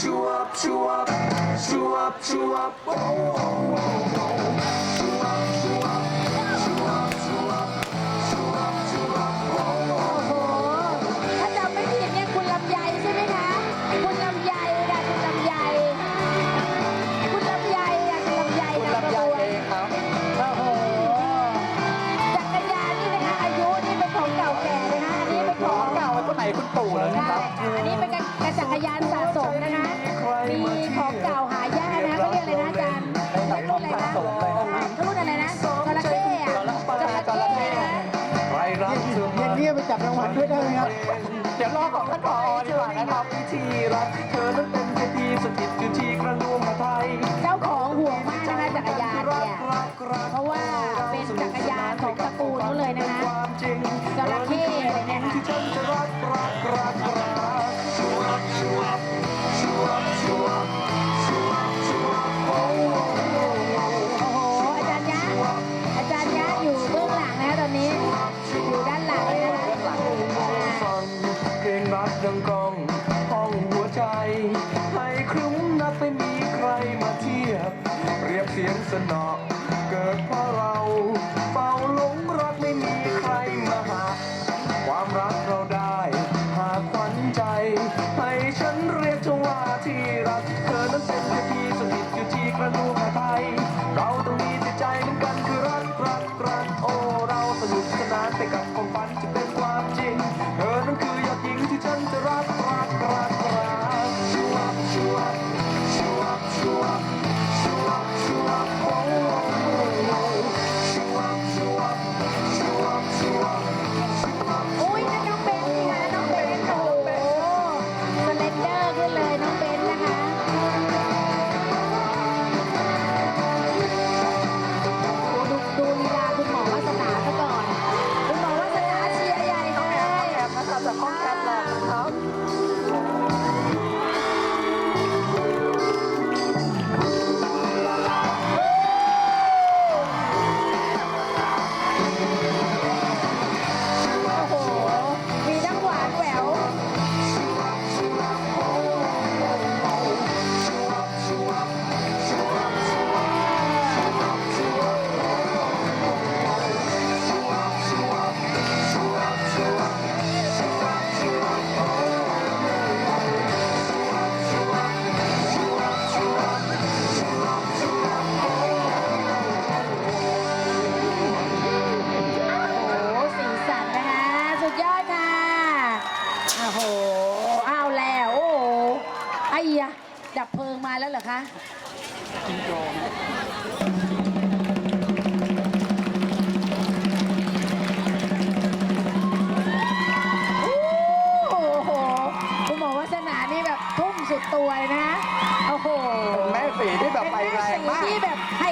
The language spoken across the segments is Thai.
chew up, chew up, chew up, chew up, oh, oh, oh, oh. oh. อยู่แล้วนะครับ อันนี้เป็นการกระจักรยานสะสมนะคะ มีของเก่าหายากนะเขาเรียกอะไรนะอาจารย์เขารุ่นอะไรนะเขารุ่นอะไรนะจระเข้อะจระเข้ไปรัเยเงี้ยไปจับรางวัลด้วยได้ไหมครับ เดี๋ยวรอของท่านผอดีกว่านะครับวิธีรักเธอนั้นเป็นวิธีสถิตยู่ที่กระดวงมาไทย เจ้าของห่วงมากนะคะจักรยานเนี่ย เพราะว่าเป็นจักรยานของตระกูลเขาเลยนะนะ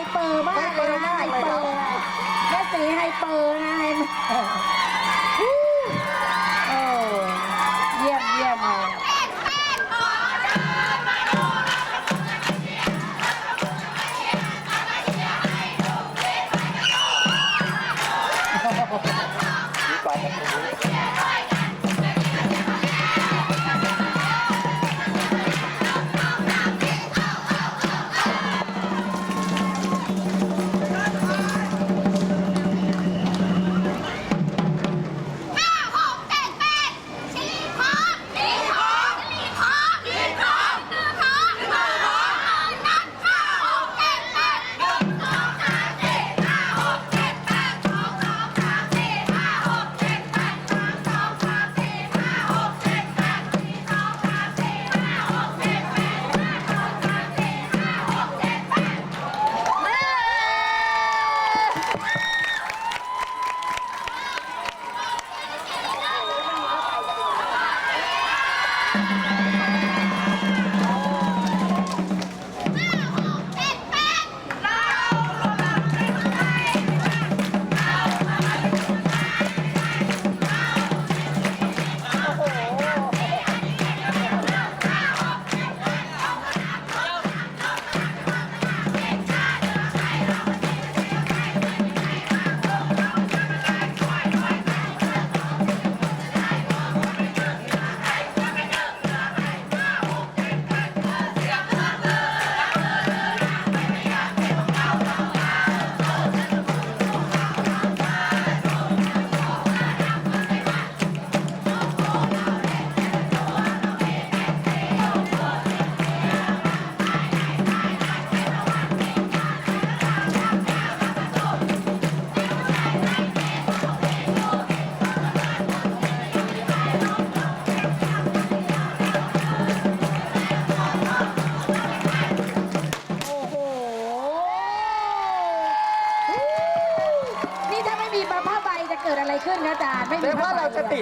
ไฮเปอร์มากเลยนะไฮเปอร์แม่สีไฮเปอร์นะไฮเปอร์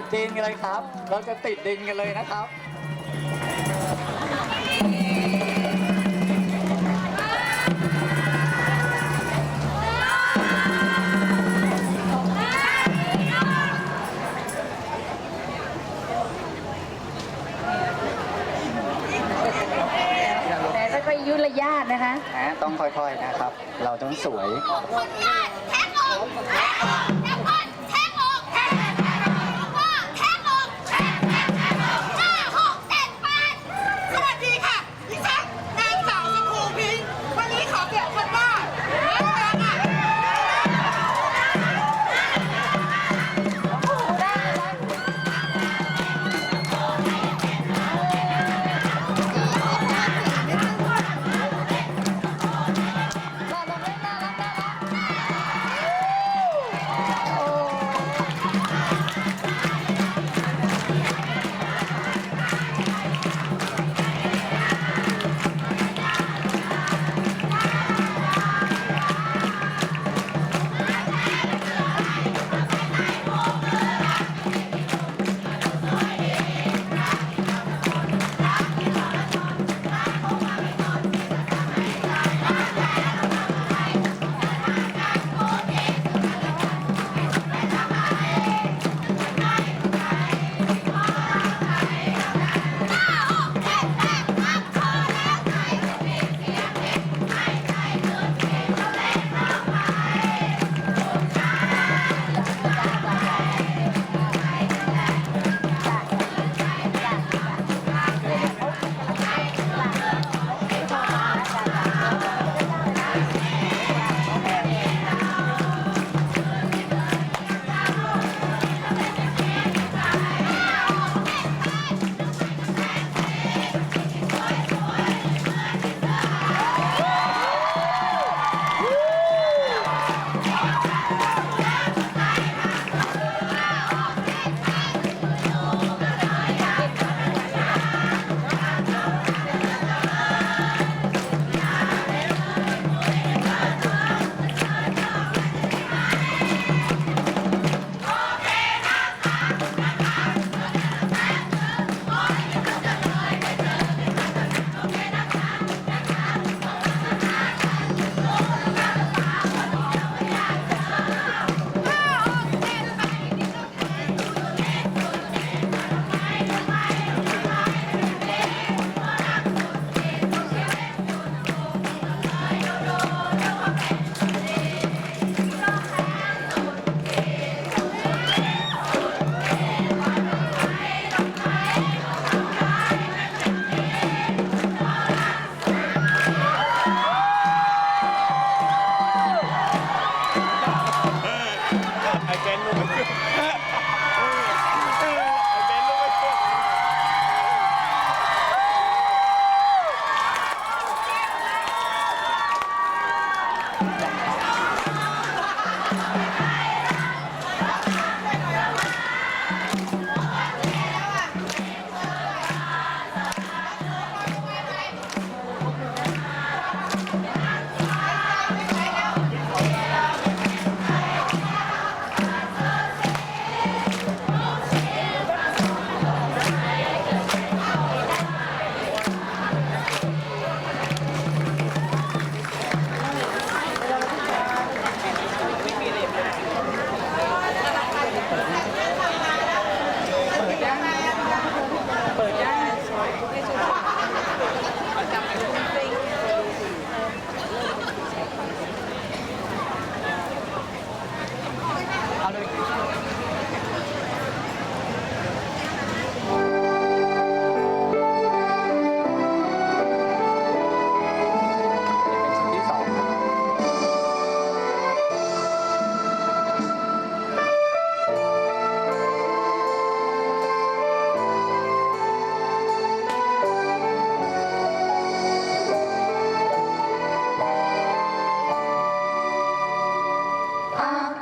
ดดินกันเลยครับ เราจะติดดินกันเลยนะครับ แต่ไม่ค่อยยุ่ระยาดนะคะ นะต้องค่อยๆนะครับ เราต้องสวยคนงานแท็กออก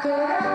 Good.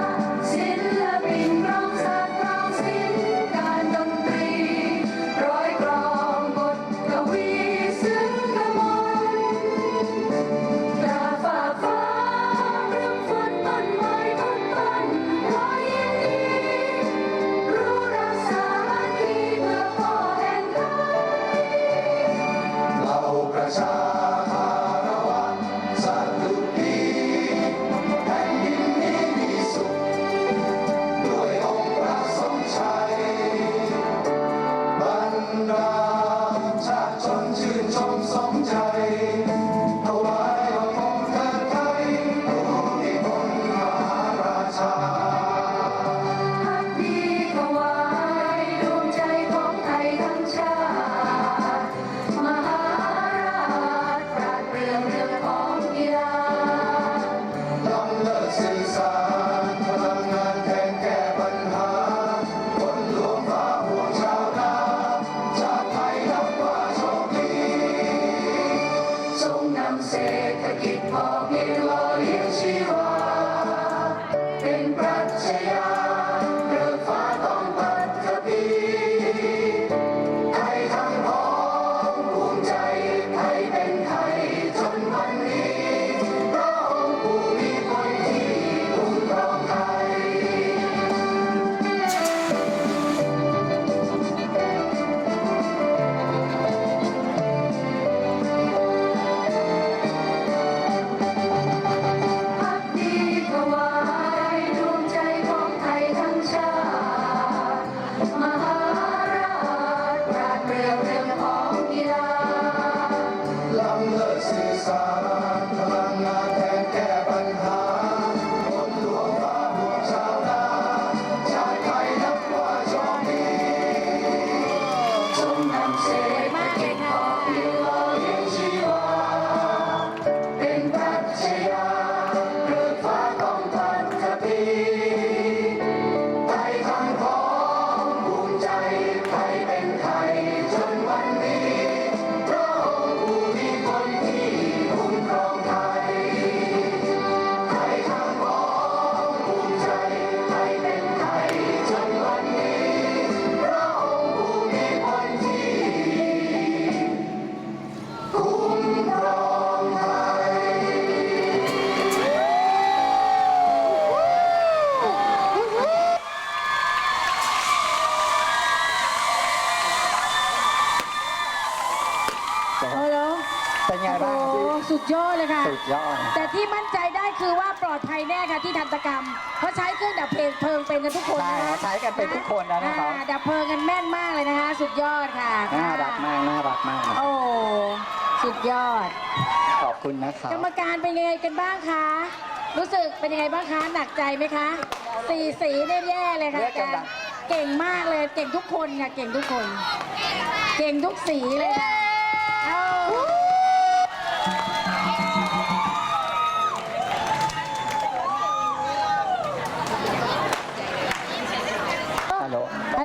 กันทุกคนใช่นะะใช้กันเป็นทุกคนนะทั้งสองาดับเพลิงกันแม่นมากเลยนะคะ สุดยอดค่ะน่ารักมากน่ารักมากโอ้สุดยอด ขอบคุณนะครับกรรมการเป็นไงกันบ้างคะ รู้สึกเป็นยังไงบ้างคะ หนักใจไหมคะ สีสีเนี่ยแย่เลยค่ะแาจเก่งมากเลย เก่งทุกคนค่ะ เก่งทุกคน เก่งทุกสีเลย